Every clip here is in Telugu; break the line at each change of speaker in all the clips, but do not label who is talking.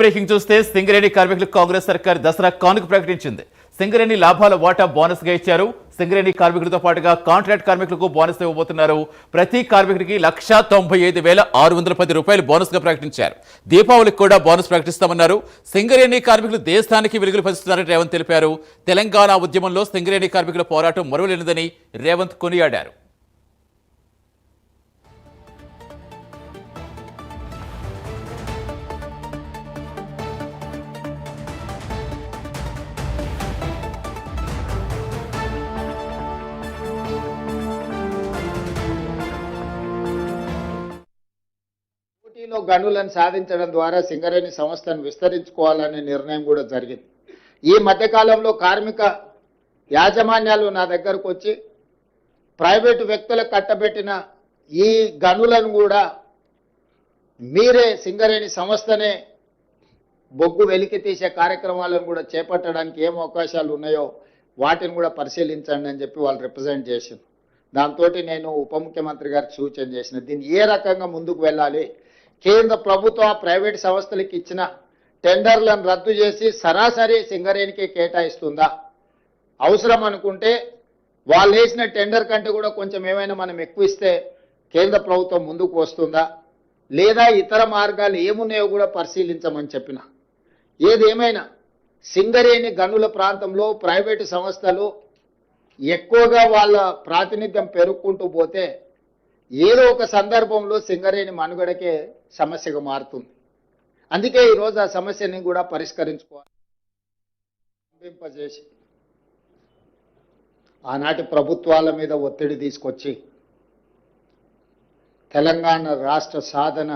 బ్రేకింగ్ చూస్తే సింగరేణి కార్మికులకు కాంగ్రెస్ సర్కార్ దసరా కానుక ప్రకటించింది. సింగరేణి లాభాల వాటా బోనస్గా ఇచ్చారు. సింగరేణి కార్మికులతో పాటుగా కాంట్రాక్ట్ కార్మికులకు బోనస్ ఇవ్వబోతున్నారు. ప్రతి కార్మికుడికి లక్షా తొంభై ఐదు వేల ఆరు వందల పది రూపాయలు బోనస్గా ప్రకటించారు. దీపావళికి కూడా బోనస్ ప్రకటిస్తామన్నారు. సింగరేణి కార్మికులు దేశానికి వెలుగులు పంచుతున్నారని రేవంత్ తెలిపారు. తెలంగాణ ఉద్యమంలో సింగరేణి కార్మికుల పోరాటం మరువలేనిదని రేవంత్ కొనియాడారు.
గనులను సాధించడం ద్వారా సింగరేణి సంస్థను విస్తరించుకోవాలనే నిర్ణయం కూడా జరిగింది. ఈ మధ్యకాలంలో కార్మిక యాజమాన్యాలు నా దగ్గరకు వచ్చి ప్రైవేటు వ్యక్తులకు కట్టబెట్టిన ఈ గనులను కూడా మీరే సింగరేణి సంస్థనే బొగ్గు వెలికి తీసే కార్యక్రమాలను కూడా చేపట్టడానికి ఏం అవకాశాలు ఉన్నాయో వాటిని కూడా పరిశీలించండి అని చెప్పి వాళ్ళు రిప్రజెంట్ చేసింది దాంతో నేను ఉప ముఖ్యమంత్రి గారికి సూచన చేసిన దీన్ని ఏ రకంగా ముందుకు వెళ్ళాలి కేంద్ర ప్రభుత్వ ప్రైవేట్ సంస్థలకు ఇచ్చిన టెండర్లను రద్దు చేసి సరాసరి సింగరేణికి కేటాయిస్తుందా? అవసరం అనుకుంటే వాళ్ళు వేసిన టెండర్ కంటే కూడా కొంచెం ఏమైనా మనం ఎక్కువ ఇస్తే కేంద్ర ప్రభుత్వం ముందుకు వస్తుందా? లేదా ఇతర మార్గాలు ఏమున్నాయో కూడా పరిశీలించమని చెప్పిన. ఏదేమైనా సింగరేణి గనుల ప్రాంతంలో ప్రైవేటు సంస్థలు ఎక్కువగా వాళ్ళ ప్రాతినిధ్యం పెరుక్కుంటూ పోతే ఏదో ఒక సందర్భంలో సింగరేణి మనుగడకే సమస్యగా మారుతుంది. అందుకే ఈరోజు ఆ సమస్యని కూడా పరిష్కరించుకోవాలి పంపింపజేసి ఆనాటి ప్రభుత్వాల మీద ఒత్తిడి తీసుకొచ్చి తెలంగాణ రాష్ట్ర సాధన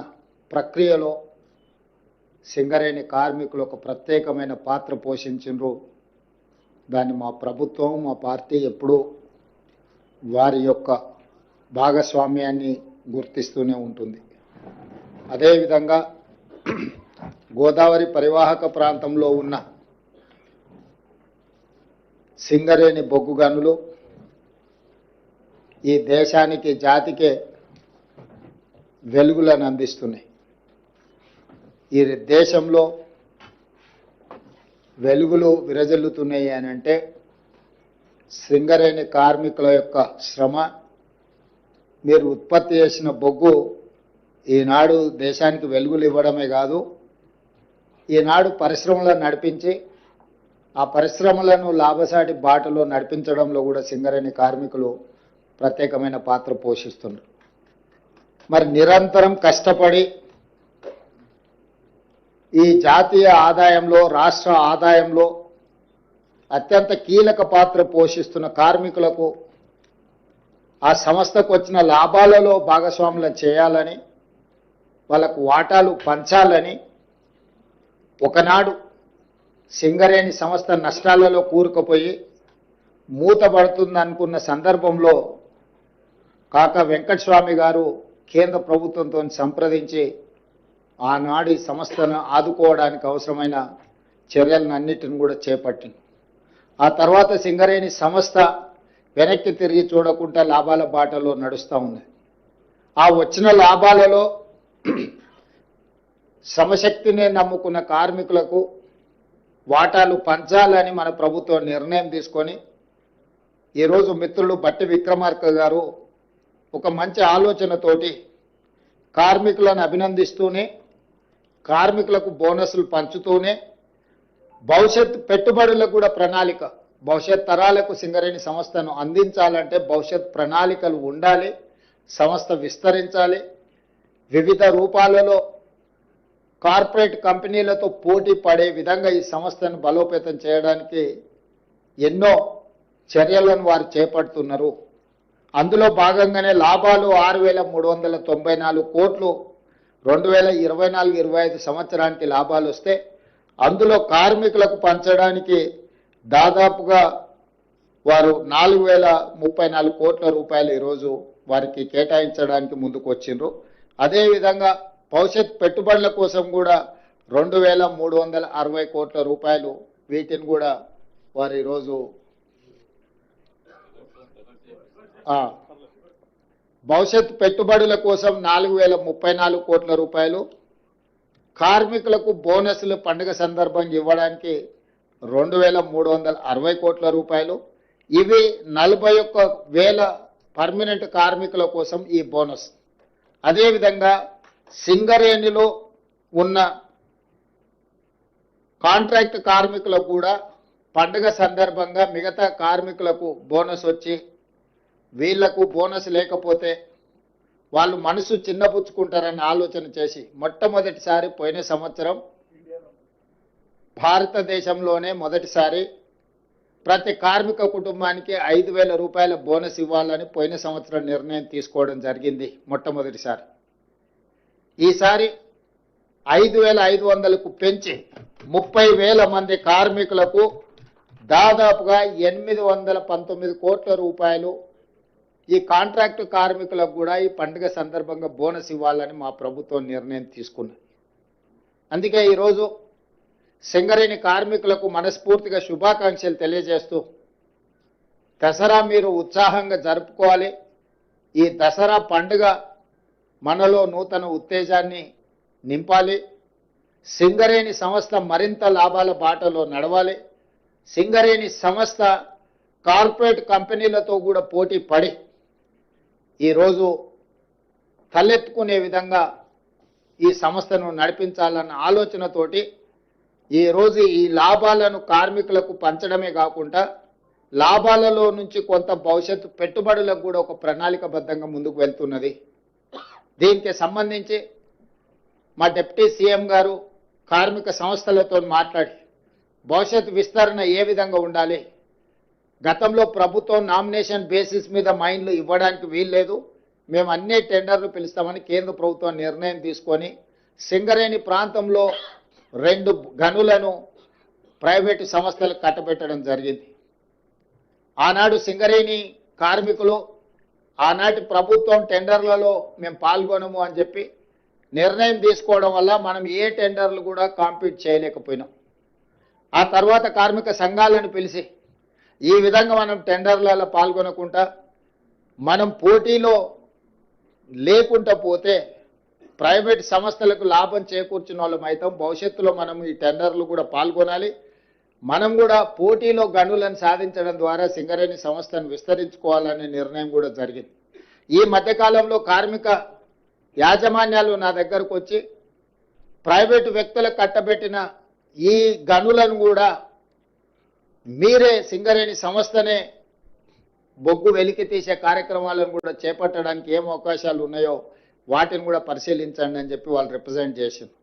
ప్రక్రియలో సింగరేణి కార్మికులు ఒక ప్రత్యేకమైన పాత్ర పోషించు దాన్ని మా ప్రభుత్వం మా పార్టీ ఎప్పుడూ వారి యొక్క భాగస్వామ్యాన్ని గుర్తిస్తూనే ఉంటుంది. అదేవిధంగా గోదావరి పరివాహక ప్రాంతంలో ఉన్న సింగరేణి బొగ్గు గనులు ఈ దేశానికి జాతికే వెలుగులను అందిస్తున్నాయి. ఈ దేశంలో వెలుగులు విరజల్లుతున్నాయి అని అంటే సింగరేణి కార్మికుల యొక్క శ్రమ మీరు ఉత్పత్తి చేసిన బొగ్గు ఈనాడు దేశానికి వెలుగులు ఇవ్వడమే కాదు ఈనాడు పరిశ్రమలను నడిపించి ఆ పరిశ్రమలను లాభసాటి బాటలో నడిపించడంలో కూడా సింగరేణి కార్మికులు ప్రత్యేకమైన పాత్ర పోషిస్తున్నారు. మరి నిరంతరం కష్టపడి ఈ జాతీయ ఆదాయంలో రాష్ట్ర ఆదాయంలో అత్యంత కీలక పాత్ర పోషిస్తున్న కార్మికులకు ఆ సంస్థకు వచ్చిన లాభాలలో భాగస్వాములను చేయాలని వాళ్ళకు వాటాలు పంచాలని ఒకనాడు సింగరేణి సంస్థ నష్టాలలో కూరుకుపోయి మూతపడుతుందనుకున్న సందర్భంలో కాక వెంకటస్వామి గారు కేంద్ర ప్రభుత్వంతో సంప్రదించి ఆనాడు సంస్థను ఆదుకోవడానికి అవసరమైన చర్యలను అన్నిటిని కూడా చేపట్టింది. ఆ తర్వాత సింగరేణి సంస్థ వెనక్కి తిరిగి చూడకుండా లాభాల బాటలో నడుస్తూ ఉంది ఆ వచ్చిన లాభాలలో సమశక్తిని నమ్ముకున్న కార్మికులకు వాటాలు పంచాలని మన ప్రభుత్వం నిర్ణయం తీసుకొని ఈరోజు మిత్రులు బట్టి విక్రమార్క గారు ఒక మంచి ఆలోచనతోటి కార్మికులను అభినందిస్తూనే కార్మికులకు బోనస్లు పంచుతూనే భవిష్యత్ పెట్టుబడులకు కూడా ప్రణాళిక భవిష్యత్ తరాలకు సింగరేణి సంస్థను అందించాలంటే భవిష్యత్ ప్రణాళికలు ఉండాలి సంస్థ విస్తరించాలి. వివిధ రూపాలలో కార్పొరేట్ కంపెనీలతో పోటీ పడే విధంగా ఈ సంస్థను బలోపేతం చేయడానికి ఎన్నో చర్యలను వారు చేపడుతున్నారు. అందులో భాగంగానే లాభాలు ఆరు వేల మూడు వందల తొంభై నాలుగు కోట్లు రెండు వేల ఇరవై నాలుగు ఇరవై ఐదు సంవత్సరానికి లాభాలు వస్తే అందులో కార్మికులకు పంచడానికి దాదాపుగా వారు నాలుగు వేల ముప్పై నాలుగు కోట్ల రూపాయలు ఈరోజు వారికి కేటాయించడానికి ముందుకు వచ్చిండ్రు. అదేవిధంగా భవిష్యత్ పెట్టుబడుల కోసం కూడా రెండు వేల మూడు వందల అరవై కోట్ల రూపాయలు వీటిని కూడా వారు ఈరోజు భవిష్యత్ పెట్టుబడుల కోసం నాలుగు వేల ముప్పై నాలుగు కోట్ల రూపాయలు కార్మికులకు బోనస్లు పండుగ సందర్భంగా ఇవ్వడానికి రెండు వేల మూడు వందల అరవై కోట్ల రూపాయలు. ఇవి నలభై ఒక్క వేల పర్మనెంట్ కార్మికుల కోసం ఈ బోనస్. అదేవిధంగా సింగరేణిలో ఉన్న కాంట్రాక్ట్ కార్మికులకు కూడా పండుగ సందర్భంగా మిగతా కార్మికులకు బోనస్ వచ్చి వీళ్ళకు బోనస్ లేకపోతే వాళ్ళు మనసు చిన్నపుచ్చుకుంటారని ఆలోచన చేసి మొట్టమొదటిసారి పోయిన సంవత్సరం భారతదేశంలోనే మొదటిసారి ప్రతి కార్మిక కుటుంబానికి ఐదు వేల రూపాయల బోనస్ ఇవ్వాలని పోయిన సంవత్సరం నిర్ణయం తీసుకోవడం జరిగింది మొట్టమొదటిసారి. ఈసారి ఐదు వేల ఐదు వందలకు పెంచి ముప్పై వేల మంది కార్మికులకు దాదాపుగా ఎనిమిది వందల పంతొమ్మిది కోట్ల రూపాయలు ఈ కాంట్రాక్టు కార్మికులకు కూడా ఈ పండుగ సందర్భంగా బోనస్ ఇవ్వాలని మా ప్రభుత్వం నిర్ణయం తీసుకున్నది. అందుకే ఈరోజు సింగరేణి కార్మికులకు మనస్ఫూర్తిగా శుభాకాంక్షలు తెలియజేస్తూ దసరా మీరు ఉత్సాహంగా జరుపుకోవాలి. ఈ దసరా పండుగ మనలో నూతన ఉత్తేజాన్ని నింపాలి. సింగరేణి సంస్థ మరింత లాభాల బాటలో నడవాలి. సింగరేణి సంస్థ కార్పొరేట్ కంపెనీలతో కూడా పోటీ పడి ఈరోజు తలెత్తుకునే విధంగా ఈ సంస్థను నడిపించాలన్న ఆలోచనతోటి ఈరోజు ఈ లాభాలను కార్మికులకు పంచడమే కాకుండా లాభాలలో నుంచి కొంత భవిష్యత్తు పెట్టుబడులకు కూడా ఒక ప్రణాళికబద్ధంగా ముందుకు వెళ్తున్నది. దీనికి సంబంధించి మా డిప్యూటీ సీఎం గారు కార్మిక సంస్థలతో మాట్లాడి భవిష్యత్ విస్తరణ ఏ విధంగా ఉండాలి? గతంలో ప్రభుత్వం నామినేషన్ బేసిస్ మీద మైన్లు ఇవ్వడానికి వీల్లేదు. మేము అన్ని టెండర్లు పిలుస్తామని కేంద్ర ప్రభుత్వం నిర్ణయం తీసుకొని సింగరేణి ప్రాంతంలో రెండు గనులను ప్రైవేటు సంస్థలకు కట్టబెట్టడం జరిగింది. ఆనాడు సింగరేణి కార్మికులు ఆనాటి ప్రభుత్వం టెండర్లలో మేము పాల్గొనము అని చెప్పి నిర్ణయం తీసుకోవడం వల్ల మనం ఏ టెండర్లు కూడా కాంపీట్ చేయలేకపోయినాం. ఆ తర్వాత కార్మిక సంఘాలను పిలిచి ఈ విధంగా మనం టెండర్లలో పాల్గొనకుండా మనం పోటీలో లేకుండా పోతే ప్రైవేట్ సంస్థలకు లాభం చేకూర్చిన వాళ్ళం అవుతాం భవిష్యత్తులో మనం ఈ టెండర్లు కూడా పాల్గొనాలి. మనం కూడా పోటీలో గనులను సాధించడం ద్వారా సింగరేణి సంస్థను విస్తరించుకోవాలనే నిర్ణయం కూడా జరిగింది. ఈ మధ్యకాలంలో కార్మిక యాజమాన్యాలు నా దగ్గరకు వచ్చి ప్రైవేటు వ్యక్తులకు కట్టబెట్టిన ఈ గనులను కూడా మీరే సింగరేణి సంస్థనే బొగ్గు వెలికి తీసే కార్యక్రమాలను కూడా చేపట్టడానికి ఏం అవకాశాలు ఉన్నాయో వాటిని కూడా పరిశీలించండి అని చెప్పి వాళ్ళు రిప్రజెంట్ చేసింది